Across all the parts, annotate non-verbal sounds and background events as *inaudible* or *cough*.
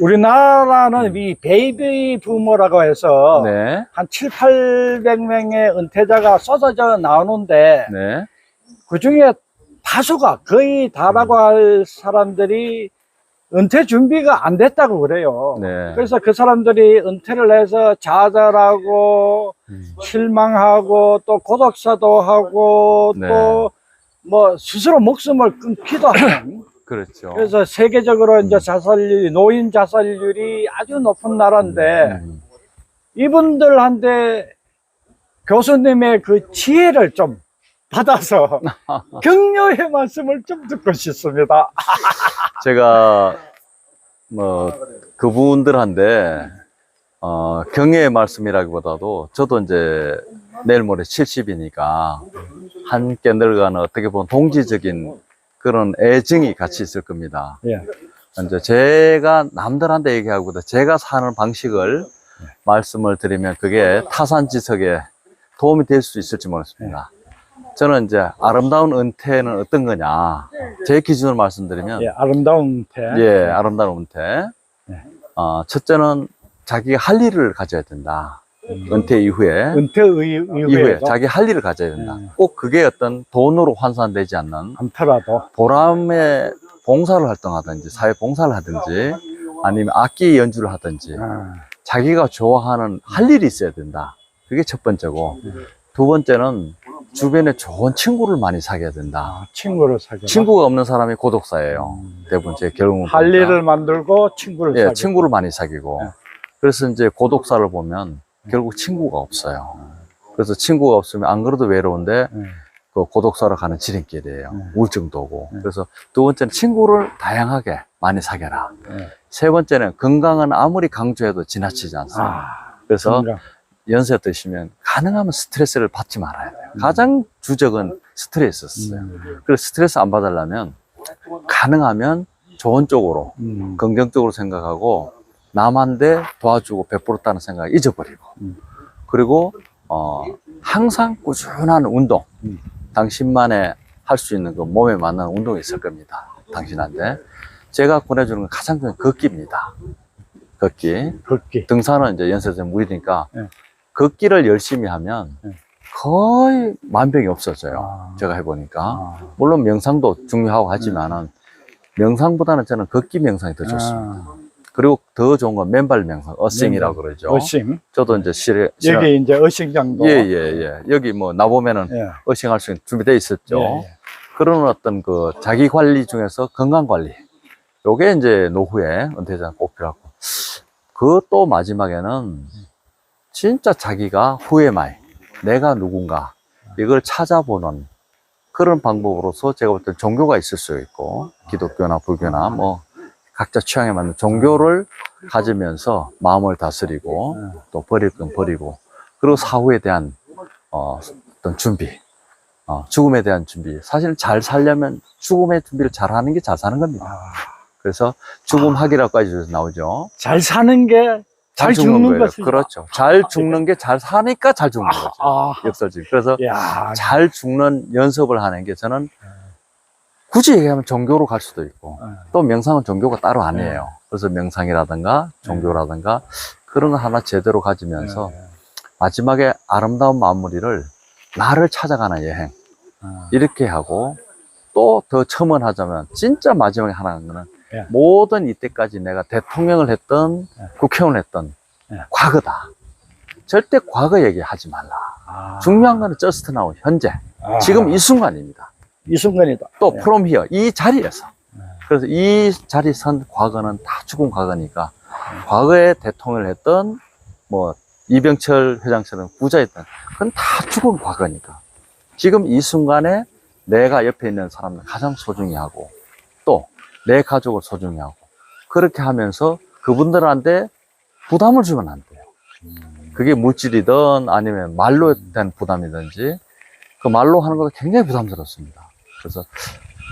우리나라는 이 베이비 부모라고 해서 네. 한 7, 800명의 은퇴자가 쏟아져 나오는데 네. 그 중에 다수가 거의 다라고 할 사람들이 은퇴 준비가 안 됐다고 그래요. 네. 그래서 그 사람들이 은퇴를 해서 좌절하고 음. 실망하고 또 고독사도 하고 네. 또뭐 스스로 목숨을 끊기도 하는 *coughs* 그렇죠. 그래서 세계적으로 이제 음. 자살률이 노인 자살률이 아주 높은 나라인데 음. 이분들한테 교수님의 그 지혜를 좀 받아서 *laughs* 격려의 말씀을 좀 듣고 싶습니다. *laughs* 제가 뭐 그분들한테 어, 경애의 말씀이라기보다도 저도 이제 내일 모레 70이니까 함께 늙어가는 어떻게 보면 동지적인 그런 애증이 같이 있을 겁니다. 예. 이제 제가 남들한테 얘기하고보다 제가 사는 방식을 말씀을 드리면 그게 타산지석에 도움이 될 수 있을지 모르겠습니다. 저는 이제 아름다운 은퇴는 어떤 거냐. 제 기준으로 말씀드리면 예, 아름다운 태. 예, 아름다운 은퇴. 네. 어, 첫째는 자기가 할 일을 가져야 된다. 은퇴 이후에. 은퇴 의- 이후에 자기 할 일을 가져야 된다. 네. 꼭 그게 어떤 돈으로 환산되지 않는 않더라도 보람의 봉사를 활동하든지 사회 봉사를 하든지 아니면 악기 연주를 하든지 아, 자기가 좋아하는 할 일이 있어야 된다. 그게 첫 번째고 두 번째는 주변에 좋은 친구를 많이 사귀어야 된다. 아, 친구를 사귀어. 친구가 없는 사람이 고독사예요. 대부분 제 경험을 할 보니까. 일을 만들고 친구를 예. 친구를 많이 사귀고. 네. 그래서 이제 고독사를 보면 결국 친구가 없어요. 그래서 친구가 없으면 안 그래도 외로운데 예. 그 고독사로 가는 지름길이에요. 네. 우울증도 오고. 네. 그래서 두 번째는 친구를 다양하게 많이 사귀라. 예. 세 번째는 건강은 아무리 강조해도 지나치지 않습니다. 아, 그래서. 연세 드시면 가능하면 스트레스를 받지 말아야 돼요. 가장 주적은 스트레스였어요. 음, 그래서 스트레스 안 받으려면 가능하면 좋은 쪽으로 음, 긍정적으로 생각하고 남한테 도와주고 베풀었다는 생각 잊어버리고 음. 그리고 어 항상 꾸준한 운동 음. 당신만의 할 수 있는 그 몸에 맞는 운동이 있을 겁니다 당신한테 제가 보내주는 건 가장 중요한 걷기입니다 걷기 걷기. 등산은 이제 연세대 무리니까 네. 걷기를 열심히 하면 네. 거의 만병이 없어져요 아, 제가 해보니까 아, 물론 명상도 중요하고 하지만은 명상보다는 저는 걷기 명상이 더 좋습니다. 아, 그리고 더 좋은 건 맨발 명상, 어싱이라고 그러죠. 어싱. 저도 이제 실에 여기 이제 어싱장도. 예, 예, 예. 여기 뭐 나보면은 예. 어싱 할 수 있는 준비되어 있었죠. 예, 예. 그런 어떤 그 자기 관리 중에서 건강 관리. 요게 이제 노후에 은퇴자 꼭 필요하고. 그 또 마지막에는 진짜 자기가 후에마이 내가 누군가 이걸 찾아보는 그런 방법으로서 제가 볼 때 종교가 있을 수 있고 기독교나 불교나 뭐 각자 취향에 맞는 종교를 가지면서 마음을 다스리고 또 버릴 건 버리고 그리고 사후에 대한 어, 어떤 준비 어, 죽음에 대한 준비. 사실 잘 살려면 죽음의 준비를 잘 하는 게 잘 사는 겁니다. 아, 그래서 죽음학이라고까지 나오죠. 잘 사는 게 잘 죽는 거예요. 것이다. 그렇죠. 잘 죽는 게 잘 사니까 잘 죽는 거죠. 아, 역설적 그래서 야, 잘 죽는 연습을 하는 게 저는 굳이 얘기하면 종교로 갈 수도 있고 예. 또 명상은 종교가 따로 아니에요. 그래서 명상이라든가 종교라든가 그런 거 하나 제대로 가지면서 예. 마지막에 아름다운 마무리를 나를 찾아가는 여행 아, 이렇게 하고 또 더 첨언하자면 진짜 마지막에 하나 하는 예. 모든 이때까지 내가 대통령을 했던 예. 국회의원을 했던 예. 과거다. 절대 과거 얘기하지 말라. 아, 중요한 거는 just now 현재 아, 지금 이 순간입니다. 이 순간이다. 또 예. from here 이 자리에서 네. 그래서 이 자리 선 과거는 다 죽은 과거니까 과거에 대통령을 했던 뭐 이병철 회장처럼 부자였던 그건 다 죽은 과거니까 지금 이 순간에 내가 옆에 있는 사람을 가장 소중히 하고 또 내 가족을 소중히 하고 그렇게 하면서 그분들한테 부담을 주면 안 돼요. 그게 물질이든 아니면 말로 된 부담이든지 그 말로 하는 것도 굉장히 부담스럽습니다. 그래서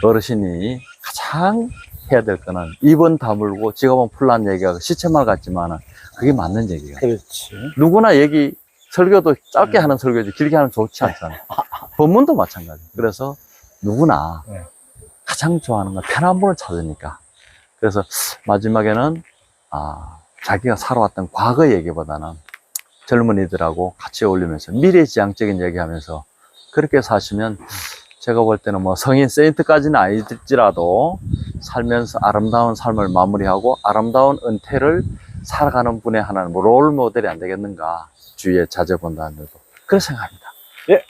어르신이 가장 해야 될 거는 입은 다물고 지갑은 풀란 얘기가 시체말 같지만은 그게 맞는 얘기가. 그렇지. 누구나 얘기 설교도 짧게 하는 설교지 길게 하면 좋지 않잖아요. 법문도 마찬가지. 그래서 누구나 네. 가장 좋아하는 건 편한 분을 찾으니까. 그래서 마지막에는 아, 자기가 살아왔던 과거 얘기보다는 젊은이들하고 같이 어울리면서 미래지향적인 얘기하면서 그렇게 사시면 제가 볼 때는 뭐 성인 세인트까지는 아니지라도 살면서 아름다운 삶을 마무리하고 아름다운 은퇴를 살아가는 분의 하나는 뭐 롤 모델이 안 되겠는가? 주위에 자제본다는데도. 그런 생각합니다. 예,